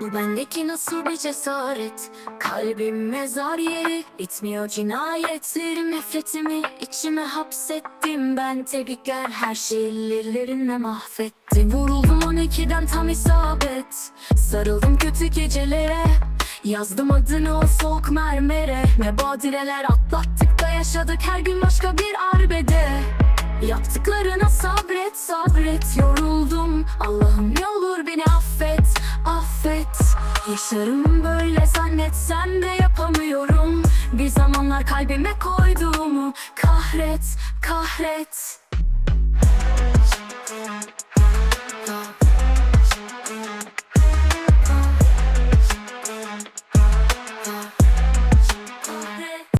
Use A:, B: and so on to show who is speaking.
A: Bu bendeki nasıl bir cesaret? Kalbim mezar yeri Bitmiyor cinayetlerim. Nefretimi içime hapsettim Ben. Tebrikler her şeyi ellerinle mahvettim Vuruldum 12'den tam isabet. Sarıldım kötü gecelere Yazdım adını o soğuk mermere. Ne badireler atlattık da yaşadık Her gün başka bir arbede. Yaptıklarına sabret sabret. Yoruldum. Allah'ım ne olur beni affet affet. Yaşarım böyle zannetsem de yapamıyorum. Bir zamanlar kalbime koyduğumu. Kahret kahret